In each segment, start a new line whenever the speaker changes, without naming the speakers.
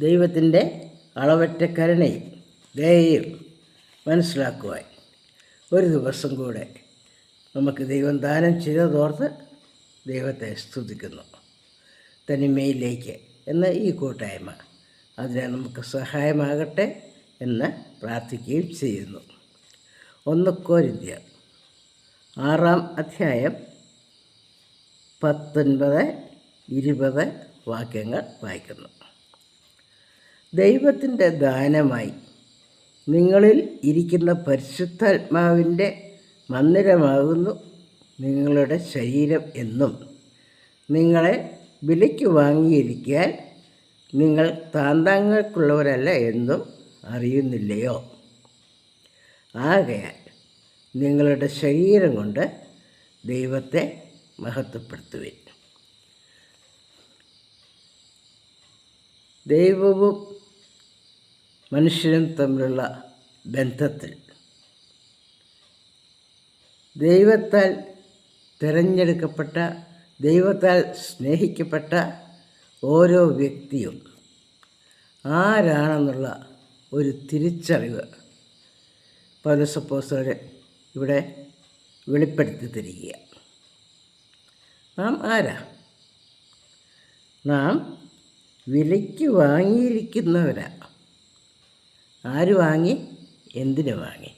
ദൈവത്തിന്റെ അളവറ്റ കരുണയും ദയയും മനസ്സിലാക്കുവാൻ ഒരു ദിവസം കൂടെ നമുക്ക് ദൈവം ദാനം ചെയ്തതോർത്ത് ദൈവത്തെ സ്തുതിക്കുന്നു. തനിമയിലേക്ക് എന്ന ഈ കൂട്ടായ്മ അതിനെ നമുക്ക് സഹായമാകട്ടെ എന്ന് പ്രാർത്ഥിക്കുകയും ചെയ്യുന്നു. ഒന്ന് ആറാം അധ്യായം പത്തൊൻപത് ഇരുപത് വാക്യങ്ങൾ വായിക്കുന്നു. ദൈവത്തിന്റെ ദാനമായി നിങ്ങളിൽ ഇരിക്കുന്ന പരിശുദ്ധാത്മാവിന്റെ മന്ദിരമാകുന്നു നിങ്ങളുടെ ശരീരം എന്നും. നിങ്ങളെ വിലയ്ക്ക് വാങ്ങിയിരിക്കാൻ നിങ്ങൾ താന്താങ്ങൾക്കുള്ളവരല്ല എന്നും അറിയുന്നില്ലയോ? ആകയാൽ നിങ്ങളുടെ ശരീരം കൊണ്ട് ദൈവത്തെ മഹത്വപ്പെടുത്തുവിൻ. ദൈവവും മനുഷ്യനും തമ്മിലുള്ള ബന്ധത്തിൽ. ദൈവത്താൽ തിരഞ്ഞെടുക്കപ്പെട്ട ദൈവത്താൽ സ്നേഹിക്കപ്പെട്ട ഓരോ വ്യക്തിയും ആരാണെന്നുള്ള ഒരു തിരിച്ചറിവ് പൗലസപ്പോസോട് ഇവിടെ വെളിപ്പെടുത്തി തരിക നാം ആരാ? നാം വിലയ്ക്ക് വാങ്ങിയിരിക്കുന്നവരാ. ആര് വാങ്ങി? എന്തിനു വാങ്ങി?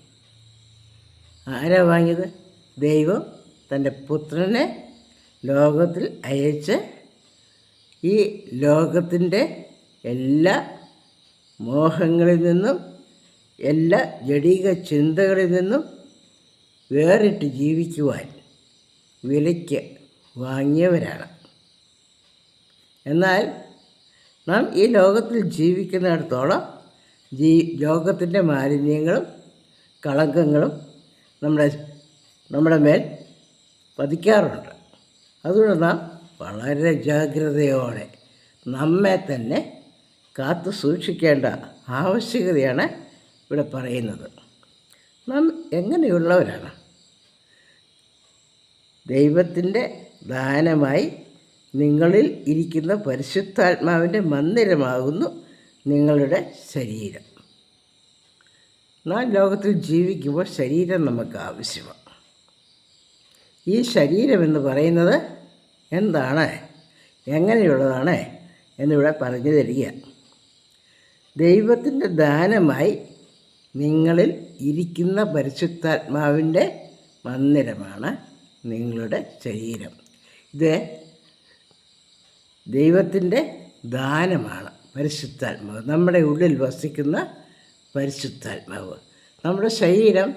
ആരാ വാങ്ങിയത്? ദൈവം തന്റെ പുത്രനെ ലോകത്തിൽ അയച്ച് ഈ ലോകത്തിന്റെ എല്ലാ മോഹങ്ങളിൽ നിന്നും എല്ലാ ജടീക ചിന്തകളിൽ നിന്നും വേറിട്ട് ജീവിക്കുവാൻ വിലയ്ക്ക് വാങ്ങിയവരാണ്. എന്നാൽ നാം ഈ ലോകത്തിൽ ജീവിക്കുന്നിടത്തോളം ജീ ലോകത്തിന്റെ മാലിന്യങ്ങളും കളങ്കങ്ങളും നമ്മുടെ നമ്മുടെ മേൽ പതിക്കാറുണ്ട്. അതുകൊണ്ട് നാം വളരെ ജാഗ്രതയോടെ നമ്മെ തന്നെ കാത്തു സൂക്ഷിക്കേണ്ട ആവശ്യകതയാണ് ഇവിടെ പറയുന്നത്. നാം എങ്ങനെയുള്ളവരാണ്? ദൈവത്തിന്റെ ദാനമായി നിങ്ങളിൽ ഇരിക്കുന്ന പരിശുദ്ധാത്മാവിന്റെ മന്ദിരമാകുന്നു നിങ്ങളുടെ ശരീരം. നാം ലോകത്തിൽ ജീവിക്കുമ്പോൾ ശരീരം നമുക്ക് ആവശ്യമാണ്. ഈ ശരീരമെന്ന് പറയുന്നത് എന്താണ്? എങ്ങനെയുള്ളതാണ് എന്നിവിടെ പറഞ്ഞു തരിക. ദൈവത്തിന്റെ ദാനമായി നിങ്ങളിൽ ഇരിക്കുന്ന പരിശുദ്ധാത്മാവിന്റെ മന്ദിരമാണ് നിങ്ങളുടെ ശരീരം. ഇത് ദൈവത്തിന്റെ ദാനമാണ് പരിശുദ്ധാത്മാവ്. നമ്മുടെ ഉള്ളിൽ വസിക്കുന്ന പരിശുദ്ധാത്മാവ്. നമ്മുടെ ശരീരം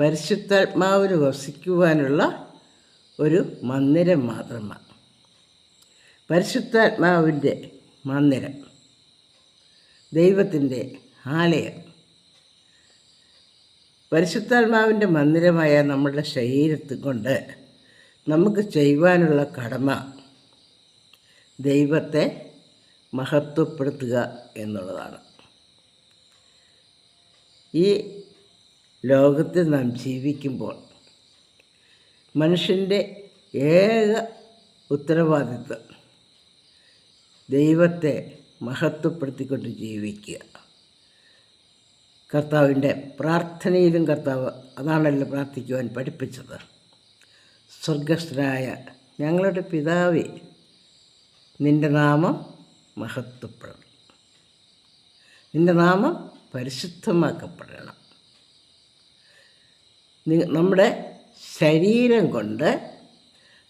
പരിശുദ്ധാത്മാവിന് വസിക്കുവാനുള്ള ഒരു മന്ദിരം മാത്രമാണ്. പരിശുദ്ധാത്മാവിന്റെ മന്ദിരം ദൈവത്തിന്റെ ആലയം. പരിശുദ്ധാത്മാവിന്റെ മന്ദിരമായ നമ്മുടെ ശരീരത്തിൽ കൊണ്ട് നമുക്ക് ചെയ്യുവാനുള്ള കടമ ദൈവത്തെ മഹത്വപ്പെടുത്തുക എന്നുള്ളതാണ്. ഈ ലോകത്തിൽ നാം ജീവിക്കുമ്പോൾ മനുഷ്യന്റെ ഏക ഉത്തരവാദിത്വം ദൈവത്തെ മഹത്വപ്പെടുത്തിക്കൊണ്ട് ജീവിക്കുക. കർത്താവിന്റെ പ്രാർത്ഥനയിലും കർത്താവ് അതാണല്ലോ പ്രാർത്ഥിക്കുവാൻ പഠിപ്പിച്ചത്. സ്വർഗസ്ഥനായ ഞങ്ങളുടെ പിതാവേ നിന്റെ നാമം മഹത്വപ്പെടണം. നിന്റെ നാമം പരിശുദ്ധമാക്കപ്പെടണം. നമ്മുടെ ശരീരം കൊണ്ട്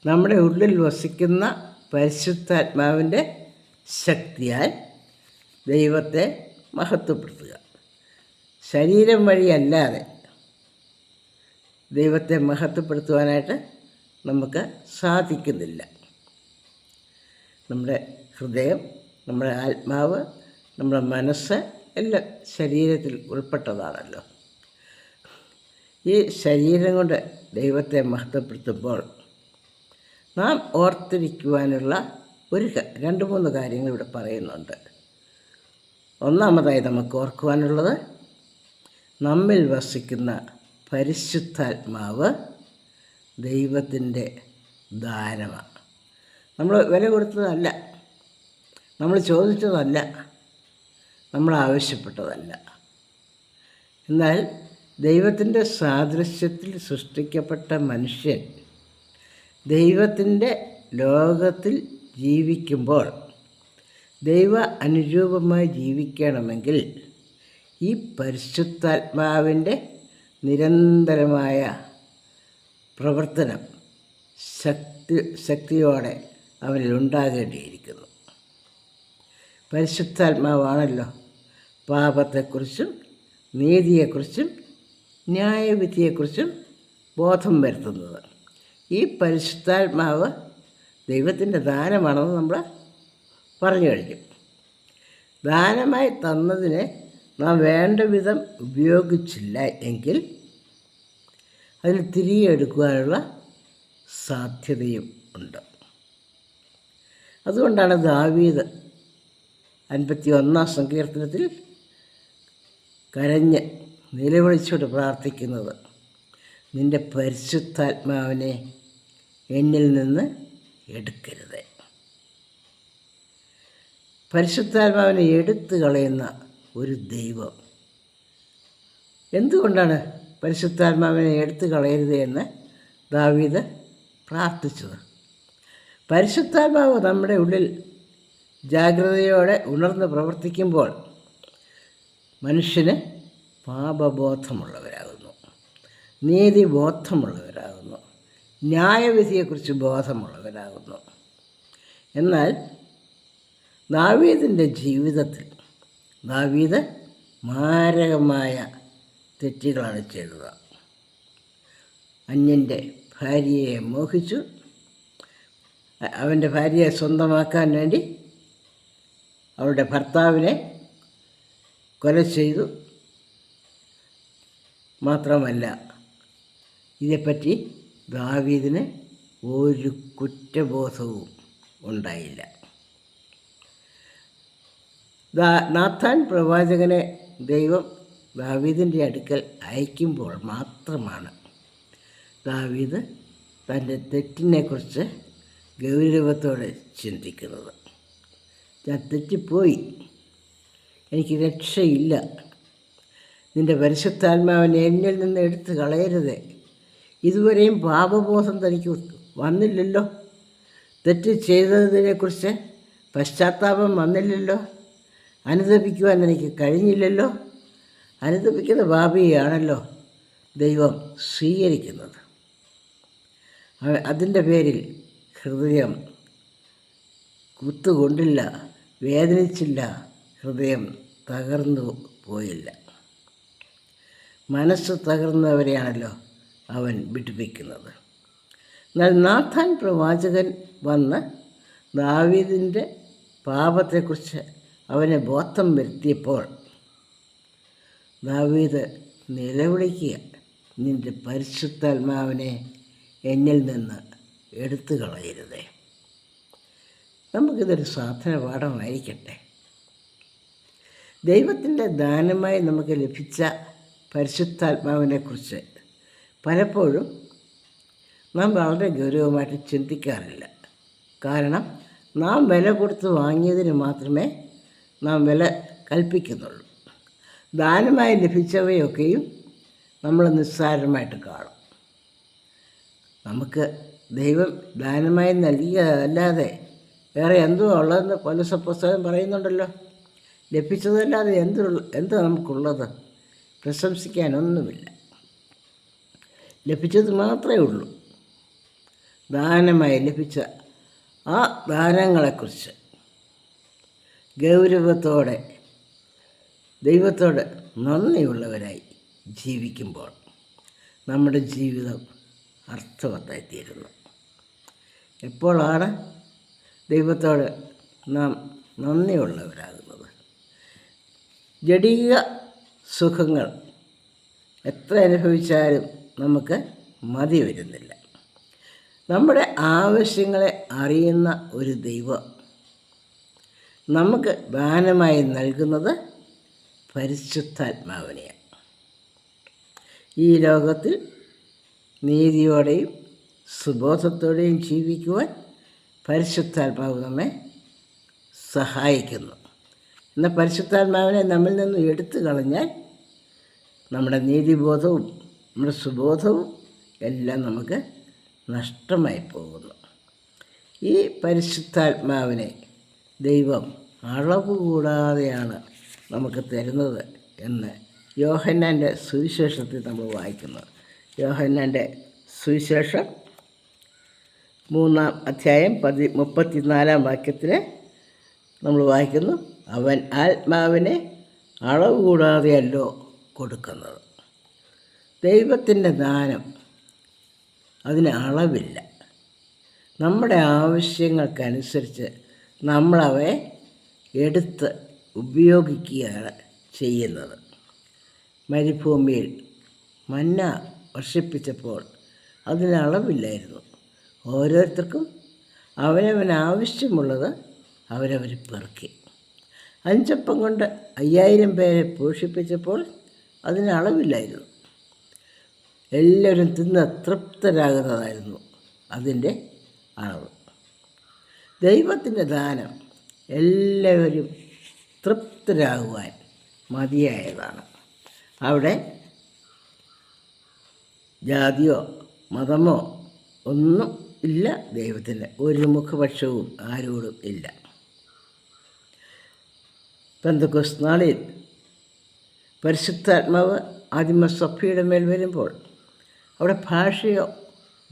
നമ്മുടെ ഉള്ളിൽ വസിക്കുന്ന പരിശുദ്ധാത്മാവിന്റെ ശക്തിയാൽ ദൈവത്തെ മഹത്വപ്പെടുത്തുക. ശരീരം വഴിയല്ലാതെ ദൈവത്തെ മഹത്വപ്പെടുത്തുവാനായിട്ട് നമുക്ക് സാധിക്കുന്നില്ല. നമ്മുടെ ഹൃദയം നമ്മുടെ ആത്മാവ് നമ്മുടെ മനസ്സ് എല്ലാം ശരീരത്തിൽ ഉൾപ്പെട്ടതാണല്ലോ. ഈ ശരീരം കൊണ്ട് ദൈവത്തെ മഹത്വപ്പെടുത്തുമ്പോൾ നാം ഓർത്തിരിക്കുവാനുള്ള ഒരു രണ്ട് മൂന്ന് കാര്യങ്ങൾ ഇവിടെ പറയുന്നുണ്ട്. ഒന്നാമതായി നമുക്ക് ഓർക്കുവാനുള്ളത് നമ്മിൽ വസിക്കുന്ന പരിശുദ്ധാത്മാവ് ദൈവത്തിന്റെ ദാനമാണ്. നമ്മൾ വില കൊടുത്തതല്ല. നമ്മൾ ചോദിച്ചതല്ല. നമ്മൾ ആവശ്യപ്പെട്ടതല്ല എന്നാൽ ദൈവത്തിന്റെ സാദൃശ്യത്തിൽ സൃഷ്ടിക്കപ്പെട്ട മനുഷ്യൻ ദൈവത്തിന്റെ ലോകത്തിൽ ജീവിക്കുമ്പോൾ ദൈവ അനുരൂപമായി ജീവിക്കണമെങ്കിൽ ഈ പരിശുദ്ധാത്മാവിന്റെ നിരന്തരമായ പ്രവർത്തനം ശക്തി ശക്തിയോടെ അവരിൽ ഉണ്ടാകേണ്ടിയിരിക്കുന്നു. പരിശുദ്ധാത്മാവാണല്ലോ പാപത്തെക്കുറിച്ചും നീതിയെക്കുറിച്ചും ന്യായവിധിയെക്കുറിച്ചും ബോധം വരുത്തുന്നത്. ഈ പരിശുദ്ധാത്മാവ് ദൈവത്തിന്റെ ദാനമാണെന്ന് നമ്മൾ പറഞ്ഞു കഴിഞ്ഞു. ദാനമായി തന്നതിനെ നാം വേണ്ട വിധം ഉപയോഗിച്ചില്ല എങ്കിൽ അതിന് തിരികെ എടുക്കുവാനുള്ള സാധ്യതയും ഉണ്ട്. അതുകൊണ്ടാണ് ദാവീദ് അൻപത്തി ഒന്നാം സങ്കീർത്തനത്തിൽ കരഞ്ഞ് നിലവിളിച്ചുകൊണ്ട് പ്രാർത്ഥിക്കുന്നത് നിന്റെ പരിശുദ്ധാത്മാവിനെ എന്നിൽ നിന്ന് എടുക്കരുത്. പരിശുദ്ധാത്മാവിനെ എടുത്തു കളയുന്ന ഒരു ദൈവം. എന്തുകൊണ്ടാണ് പരിശുദ്ധാത്മാവിനെ എടുത്തു കളയരുത് എന്ന് ദാവീദ് പ്രാർത്ഥിച്ചത്? പരിശുദ്ധാത്മാവ് നമ്മുടെ ഉള്ളിൽ ജാഗ്രതയോടെ ഉണർന്ന് പ്രവർത്തിക്കുമ്പോൾ മനുഷ്യന് പാപബോധമുള്ളവരാകുന്നു. നീതിബോധമുള്ളവരാകുന്നു. ന്യായവിധിയെക്കുറിച്ച് ബോധമുള്ളവരാകുന്നു. എന്നാൽ ദാവീദിന്റെ ജീവിതത്തിൽ ദാവീദ് മാരകമായ തെറ്റുകളാണ് ചെയ്തത്. അന്യന്റെ ഭാര്യയെ മോഹിച്ചു. അവന്റെ ഭാര്യയെ സ്വന്തമാക്കാൻ വേണ്ടി അവളുടെ ഭർത്താവിനെ കൊല ചെയ്തു. മാത്രമല്ല ഇതേപ്പറ്റി ദാവീദിന് ഒരു കുറ്റബോധവും ഉണ്ടായില്ല. നാഥാൻ പ്രവാചകനെ ദൈവം ദാവീദിന്റെ അടുക്കൽ അയക്കുമ്പോൾ മാത്രമാണ് ദാവീദ് തന്റെ തെറ്റിനെക്കുറിച്ച് ഗൗരവത്തോടെ ചിന്തിക്കുന്നത്. ഞാൻ തെറ്റിപ്പോയി. എനിക്ക് രക്ഷയില്ല. നിന്റെ പരിശുദ്ധാത്മാവിനെ എന്നിൽ നിന്ന് എടുത്ത് കളയരുത്. ഇതുവരെയും പാപബോധം തനിക്ക് വന്നില്ലല്ലോ. തെറ്റ് ചെയ്തതിനെക്കുറിച്ച് പശ്ചാത്താപം വന്നില്ലല്ലോ. അനുദപിക്കുവാൻ എനിക്ക് കഴിഞ്ഞില്ലല്ലോ. അനുദപിക്കുന്ന ഭാവിയാണല്ലോ ദൈവം സ്വീകരിക്കുന്നത്. അതിന്റെ പേരിൽ ഹൃദയം കുത്തുകൊണ്ടില്ല വേദനിച്ചില്ല. ഹൃദയം തകർന്നു പോയില്ല. മനസ്സ് തകർന്നവരെയാണല്ലോ അവൻ വിടുവിക്കുന്നത്. എന്നാൽ നാഥാൻ പ്രവാചകൻ വന്ന് ദാവീദിന്റെ പാപത്തെക്കുറിച്ച് അവനെ ബോധം വരുത്തിയപ്പോൾ ദാവീദ് നിലവിളിക്കുക നിന്റെ പരിശുദ്ധാത്മാവിനെ എന്നിൽ നിന്ന് എടുത്തു കളയരുതേ നമുക്കിതൊരു സാധന പാഠമായിരിക്കട്ടെ ദൈവത്തിന്റെ ദാനമായി നമുക്ക് ലഭിച്ച പരിശുദ്ധാത്മാവിനെക്കുറിച്ച് പലപ്പോഴും നാം വളരെ ഗൗരവമായിട്ട് ചിന്തിക്കാറില്ല. കാരണം നാം വില കൊടുത്ത് വാങ്ങിയതിന് മാത്രമേ നാം വില കൽപ്പിക്കുന്നുള്ളൂ. ദാനമായി ലഭിച്ചവയൊക്കെയും നമ്മൾ നിസ്സാരമായിട്ട് കാണും. നമുക്ക് ദൈവം ദാനമായി നൽകിയതല്ലാതെ വേറെ എന്തോ ഉള്ളതെന്ന് പോലീസ് പുസ്തകം പറയുന്നുണ്ടല്ലോ. ലഭിച്ചതല്ലാതെ എന്തുള്ള എന്താ നമുക്കുള്ളത്? പ്രശംസിക്കാനൊന്നുമില്ല. ലഭിച്ചത് മാത്രമേ ഉള്ളൂ. ദാനമായി ലഭിച്ച ആ ദാനങ്ങളെക്കുറിച്ച് ഗൗരവത്തോടെ ദൈവത്തോടെ നന്ദിയുള്ളവരായി ജീവിക്കുമ്പോൾ നമ്മുടെ ജീവിതം അർത്ഥവത്തായിത്തീരുന്നു. എപ്പോഴാണ് ദൈവത്തോട് നാം നന്ദിയുള്ളവരാകുന്നത്? ജടീയ സുഖങ്ങൾ എത്ര അനുഭവിച്ചാലും നമുക്ക് മതി വരുന്നില്ല. നമ്മുടെ ആവശ്യങ്ങളെ അറിയുന്ന ഒരു ദൈവം നമുക്ക് ദാനമായി നൽകുന്നത് പരിശുദ്ധാത്മാവിനെയാണ്. ഈ ലോകത്തിൽ നീതിയോടെയും സുബോധത്തോടെയും ജീവിക്കുവാൻ പരിശുദ്ധാത്മാവ് നമ്മെ സഹായിക്കുന്നു. എന്നാൽ പരിശുദ്ധാത്മാവിനെ നമ്മിൽ നിന്നും എടുത്തു കളഞ്ഞാൽ നമ്മുടെ നീതിബോധവും നമ്മുടെ സുബോധവും എല്ലാം നമുക്ക് നഷ്ടമായി പോകുന്നു. ഈ പരിശുദ്ധാത്മാവിനെ ദൈവം അളവ് കൂടാതെയാണ് നമുക്ക് തരുന്നത് എന്ന് യോഹന്നാന്റെ സുവിശേഷത്തിൽ നമ്മൾ വായിക്കുന്നത് യോഹന്നാന്റെ സുവിശേഷം മൂന്നാം അധ്യായം പതി മുപ്പത്തിനാലാം വാക്യത്തിൽ നമ്മൾ വായിക്കുന്നു. അവൻ ആത്മാവിനെ അളവ് കൂടാതെയല്ലോ കൊടുക്കുന്നത്. ദൈവത്തിന്റെ ദാനം അതിന് അളവില്ല. നമ്മുടെ ആവശ്യങ്ങൾക്കനുസരിച്ച് നമ്മളവയെ എടുത്ത് ഉപയോഗിക്കുകയാണ് ചെയ്യുന്നത്. മരുഭൂമിയിൽ മന്ന വർഷിപ്പിച്ചപ്പോൾ അതിന് അളവില്ലായിരുന്നു. ഓരോരുത്തർക്കും അവനവന് ആവശ്യമുള്ളത് അവരവർ പെറുക്കി. അഞ്ചപ്പം കൊണ്ട് അയ്യായിരം പേരെ പോഷിപ്പിച്ചപ്പോൾ അതിന് അളവില്ലായിരുന്നു. എല്ലാവരും തിന്ന് തൃപ്തരാകുന്നതായിരുന്നു അതിന്റെ അളവ്. ദൈവത്തിന്റെ ദാനം എല്ലാവരും തൃപ്തരാകുവാൻ മതിയായതാണ്. അവിടെ ജാതിയോ മതമോ ഒന്നും ഇല്ല ദൈവത്തിന്റെ. ഒരു മുഖപക്ഷവും ആരോടും ഇല്ല. പെന്തക്കോസ് നാളിൽ പരിശുദ്ധാത്മാവ് ആദിമ സഭയുടെ മേൽ വരുമ്പോൾ അവിടെ ഭാഷയോ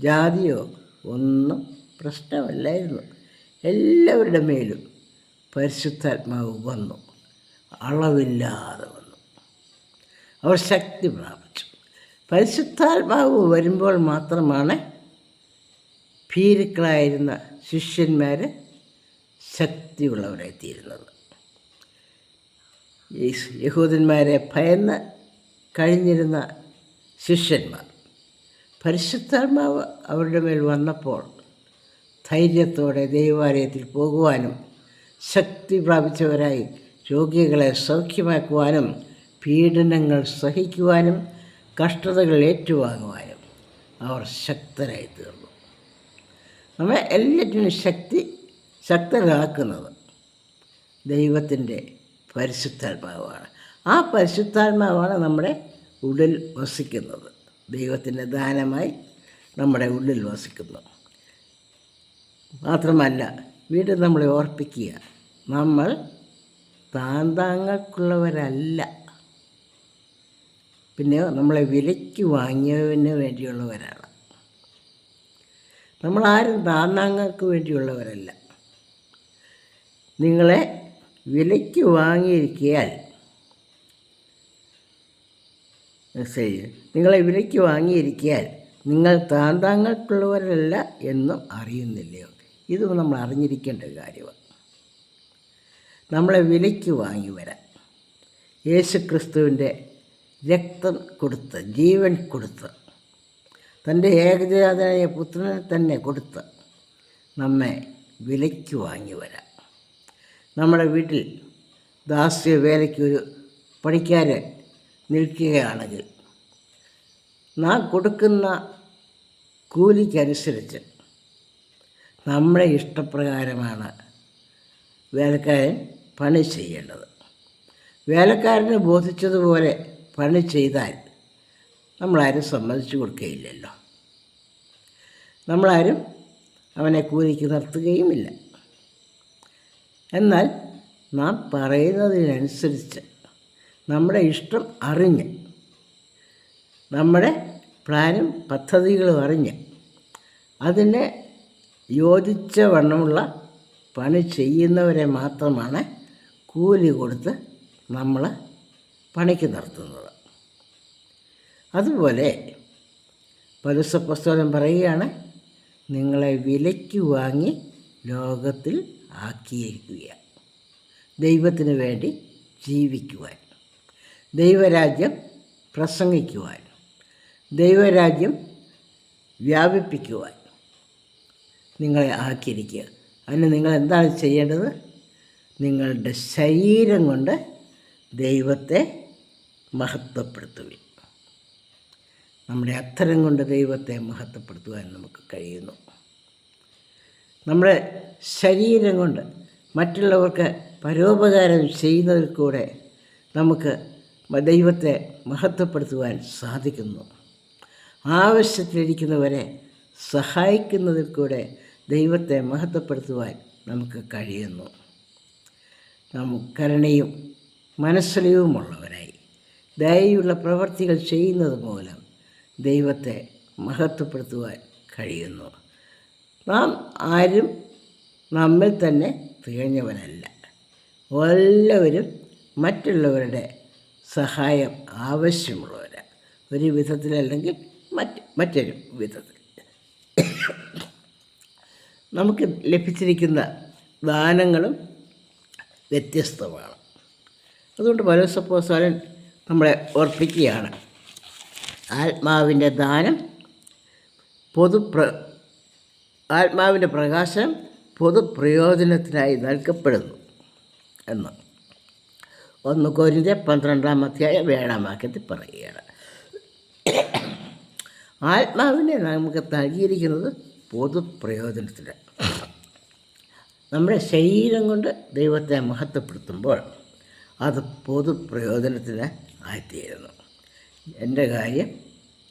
ജാതിയോ ഒന്നും പ്രശ്നമല്ലായിരുന്നു. എല്ലാവരുടെ മേലും പരിശുദ്ധാത്മാവ് വന്നു. അളവില്ലാതെ വന്നു. അവർ ശക്തി പ്രാപിച്ചു. പരിശുദ്ധാത്മാവ് വരുമ്പോൾ മാത്രമാണ് ഭീരുക്കളായിരുന്ന ശിഷ്യന്മാർ ശക്തിയുള്ളവരായിത്തീരുന്നത്. യഹൂദന്മാരെ ഭയന്ന് കഴിഞ്ഞിരുന്ന ശിഷ്യന്മാർ. പരിശുദ്ധാത്മാവ് അവരുടെ മേൽ വന്നപ്പോൾ ധൈര്യത്തോടെ ദൈവാലയത്തിൽ പോകുവാനും ശക്തി പ്രാപിച്ചവരായി രോഗികളെ സൗഖ്യമാക്കുവാനും പീഡനങ്ങൾ സഹിക്കുവാനും കഷ്ടതകൾ ഏറ്റുവാങ്ങുവാനും അവർ ശക്തരായി തീർന്നു. നമ്മെ എല്ലാറ്റിനും ശക്തി ശക്തരാക്കുന്നത് ദൈവത്തിന്റെ പരിശുദ്ധാത്മാവാണ്. ആ പരിശുദ്ധാത്മാവാണ് നമ്മുടെ ഉള്ളിൽ വസിക്കുന്നത്. ദൈവത്തിന്റെ ദാനമായി നമ്മുടെ ഉള്ളിൽ വസിക്കുന്നു. മാത്രമല്ല വീണ്ടും നമ്മളെ ഓർപ്പിക്കുക നമ്മൾ താന്താങ്ങൾക്കുള്ളവരല്ല. പിന്നെ നമ്മളെ വിലയ്ക്ക് വാങ്ങിയതിന് വേണ്ടിയുള്ളവരാണ്. നമ്മളാരും താന്താങ്ങൾക്ക് വേണ്ടിയുള്ളവരല്ല. നിങ്ങളെ വിലയ്ക്ക് വാങ്ങിയിരിക്കിയാൽ. മെസ്സേജ്. നിങ്ങളെ വിലയ്ക്ക് വാങ്ങിയിരിക്കിയാൽ നിങ്ങൾ താന്താങ്ങൾക്കുള്ളവരല്ല എന്നും അറിയുന്നില്ലയോ ഇത് നമ്മൾ അറിഞ്ഞിരിക്കേണ്ട ഒരു കാര്യമാണ്. നമ്മളെ വിലയ്ക്ക് വാങ്ങി വരാൻ. യേശു ക്രിസ്തുവിന്റെ രക്തം കൊടുത്ത് ജീവൻ കൊടുത്ത് തന്റെ ഏകജാതനായ പുത്രനെ തന്നെ കൊടുത്ത് നമ്മെ വിലയ്ക്ക് വാങ്ങി വരാം നമ്മുടെ വീട്ടിൽ ദാസ്യ വേലയ്ക്ക് ഒരു പണിക്കാരൻ നിൽക്കുകയാണെങ്കിൽ നാം കൊടുക്കുന്ന കൂലിക്കനുസരിച്ച് നമ്മുടെ ഇഷ്ടപ്രകാരമാണ് വേലക്കാരൻ പണി ചെയ്യേണ്ടത്. വേലക്കാരന് ബോധിച്ചതുപോലെ പണി ചെയ്താൽ നമ്മളാരും സമ്മതിച്ചു കൊടുക്കുകയില്ലല്ലോ. നമ്മളാരും അവനെ കൂലിക്ക് നിർത്തുകയുമില്ല. എന്നാൽ നാം പറയുന്നതിനനുസരിച്ച് നമ്മുടെ ഇഷ്ടം അറിഞ്ഞ് നമ്മുടെ പ്ലാനും പദ്ധതികളും അറിഞ്ഞ് അതിനെ യോജിച്ച വണ്ണമുള്ള പണി ചെയ്യുന്നവരെ മാത്രമാണ് കൂലി കൊടുത്ത് നമ്മൾ പണിക്ക് നിർത്തുന്നത്. അതുപോലെ പലുസപ്പസ്തോലം പറയുകയാണ് നിങ്ങളെ വിലയ്ക്ക് വാങ്ങി ലോകത്തിൽ ആക്കിയിരിക്കുക ദൈവത്തിന് വേണ്ടി ജീവിക്കുവാൻ ദൈവരാജ്യം പ്രസംഗിക്കുവാൻ ദൈവരാജ്യം വ്യാപിപ്പിക്കുവാൻ നിങ്ങളെ ആക്കിയിരിക്കുക. അതിന് നിങ്ങൾ എന്താണ് ചെയ്യേണ്ടത്? നിങ്ങളുടെ ശരീരം കൊണ്ട് ദൈവത്തെ മഹത്വപ്പെടുത്തുക നമ്മുടെ അത്തരം കൊണ്ട് ദൈവത്തെ മഹത്വപ്പെടുത്തുവാൻ നമുക്ക് കഴിയുന്നു. നമ്മുടെ ശരീരം കൊണ്ട് മറ്റുള്ളവർക്ക് പരോപകാരം ചെയ്യുന്നതിൽ കൂടെ നമുക്ക് ദൈവത്തെ മഹത്വപ്പെടുത്തുവാൻ സാധിക്കുന്നു. ആവശ്യത്തിലിരിക്കുന്നവരെ സഹായിക്കുന്നതിൽ കൂടെ ദൈവത്തെ മഹത്വപ്പെടുത്തുവാൻ നമുക്ക് കഴിയുന്നു. നാം കരുണയും മനസ്സലിവുമുള്ളവരായി. ദയയുള്ള പ്രവർത്തികൾ ചെയ്യുന്നത് മൂലം ദൈവത്തെ മഹത്വപ്പെടുത്തുവാൻ കഴിയുന്നു. നാം ആരും നമ്മിൽ തന്നെ തികഞ്ഞവനല്ല. എല്ലാവരും മറ്റുള്ളവരുടെ സഹായം ആവശ്യമുള്ളവരാണ് ഒരു വിധത്തിലല്ലെങ്കിൽ മറ്റ് മറ്റൊരു വിധത്തിൽ. നമുക്ക് ലഭിച്ചിരിക്കുന്ന ദാനങ്ങളും വ്യത്യസ്തമാണ്. അതുകൊണ്ട് പല പൗലോസപ്പോസ്തലൻ നമ്മളെ ഓർപ്പിക്കുകയാണ്. ആത്മാവിന്റെ ദാനം പൊതുപ്ര ആത്മാവിന്റെ പ്രകാശം പൊതുപ്രയോജനത്തിനായി നൽകപ്പെടുന്നു എന്ന്. ഒന്ന് കോരിന്റെ പന്ത്രണ്ടാം അധ്യായ ഏഴാം വാക്യത്തിൽ പറയുകയാണ്. ആത്മാവിനെ നമുക്ക് നൽകിയിരിക്കുന്നത് പൊതുപ്രയോജനത്തിന്. നമ്മുടെ ശരീരം കൊണ്ട് ദൈവത്തെ മഹത്വപ്പെടുത്തുമ്പോൾ അത് പൊതുപ്രയോജനത്തിന് ആയിത്തീരുന്നു. എന്റെ കാര്യം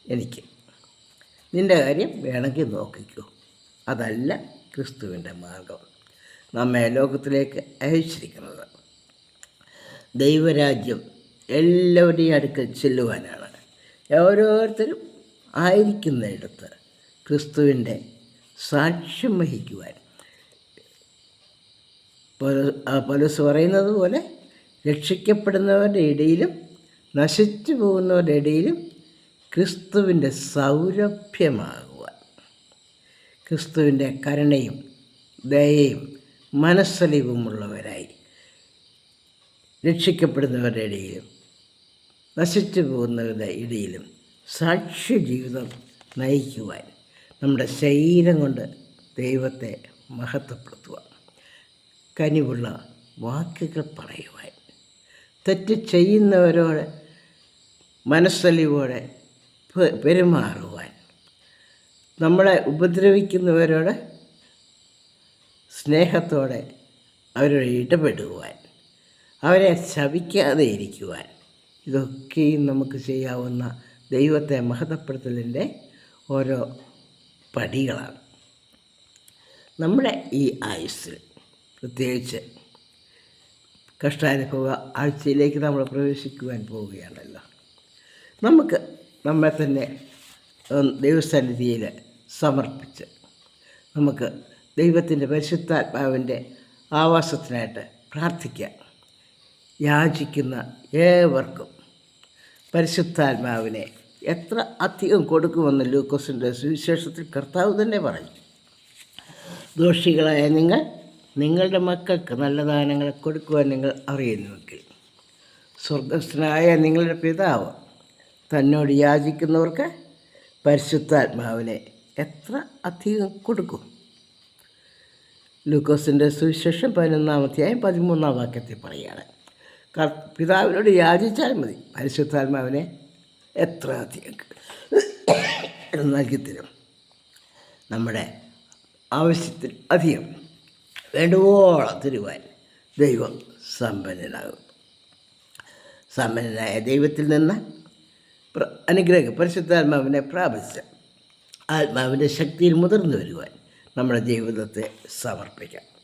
എനിക്ക്. നിന്റെ കാര്യം വേണമെങ്കിൽ നോക്കിക്കൂ. അതല്ല ക്രിസ്തുവിന്റെ മാർഗം. നമ്മെ ലോകത്തിലേക്ക് അയച്ചിരിക്കുന്നത് ദൈവരാജ്യം എല്ലാവരുടെയും അടുക്കൽ ചെല്ലുവാനാണ്. ഓരോരുത്തരും ആയിരിക്കുന്നിടത്ത് ക്രിസ്തുവിന്റെ സാക്ഷ്യം വഹിക്കുവാൻ. പലസ് പറയുന്നത് പോലെ രക്ഷിക്കപ്പെടുന്നവരുടെ ഇടയിലും നശിച്ചു പോകുന്നവരുടെ ഇടയിലും ക്രിസ്തുവിന്റെ സൗരഭ്യമാകുവാൻ ക്രിസ്തുവിന്റെ കരുണയും ദയയും മനസ്സലിവുമുള്ളവരായി. രക്ഷിക്കപ്പെടുന്നവരുടെ ഇടയിലും നശിച്ചു പോകുന്നവരുടെ ഇടയിലും സാക്ഷ്യ ജീവിതം നയിക്കുവാൻ നമ്മുടെ ശരീരം കൊണ്ട് ദൈവത്തെ മഹത്വപ്പെടുത്തുക കനിവുള്ള വാക്കുകൾ പറയുവാൻ തെറ്റ് ചെയ്യുന്നവരോട് മനസ്സലിവോടെ പെരുമാറുവാൻ നമ്മളെ ഉപദ്രവിക്കുന്നവരോട് സ്നേഹത്തോടെ അവരോട് ഇടപെടുവാൻ അവരെ ശപിക്കാതെ ഇരിക്കുവാൻ. ഇതൊക്കെയും നമുക്ക് ചെയ്യാവുന്ന ദൈവത്തെ മഹത്വപ്പെടുത്തലിന്റെ ഓരോ പടികളാണ്. നമ്മുടെ ഈ ആയുസ്സിൽ പ്രത്യേകിച്ച് കഷ്ടാനുഭവ ആഴ്ചയിലേക്ക് നമ്മൾ പ്രവേശിക്കുവാൻ പോവുകയാണല്ലോ. നമുക്ക് നമ്മെ തന്നെ ദൈവസന്നിധിയിൽ സമർപ്പിച്ച്. നമുക്ക് ദൈവത്തിന്റെ പരിശുദ്ധാത്മാവിന്റെ ആവാസത്തിനായിട്ട് പ്രാർത്ഥിക്കാം. യാചിക്കുന്ന ഏവർക്കും പരിശുദ്ധാത്മാവിനെ എത്ര അധികം കൊടുക്കുമെന്ന് ലൂക്കോസിന്റെ സുവിശേഷത്തിൽ കർത്താവ് തന്നെ പറഞ്ഞു. ദോഷികളായ നിങ്ങൾ നിങ്ങളുടെ മക്കൾക്ക് നല്ല ദാനങ്ങളെ കൊടുക്കുവാൻ നിങ്ങൾ അറിയുന്നുവെങ്കിൽ സ്വർഗസ്ഥനായ നിങ്ങളുടെ പിതാവ് തന്നോട് യാചിക്കുന്നവർക്ക് പരിശുദ്ധാത്മാവിനെ എത്ര അധികം കൊടുക്കും? ലൂക്കോസിന്റെ സുവിശേഷം പതിനൊന്നാമത്തെയായും പതിമൂന്നാം വാക്യത്തിൽ പറയുകയാണ്. പിതാവിനോട് യാചിച്ചാൽ മതി. പരിശുദ്ധാത്മാവിനെ എത്ര അധികം നൽകിത്തരും നമ്മുടെ ആവശ്യത്തിൽ അധികം വേണ്ടുവോളം തരുവാൻ ദൈവം സമ്പന്നനാകും സമ്പന്നനായ ദൈവത്തിൽ നിന്ന് അനുഗ്രഹം പരിശുദ്ധാത്മാവിനെ പ്രാപിച്ച് ആത്മാവിന്റെ ശക്തിയിൽ മുതിർന്നു വരുവാൻ നമ്മുടെ ജീവിതത്തെ സമർപ്പിക്കാം.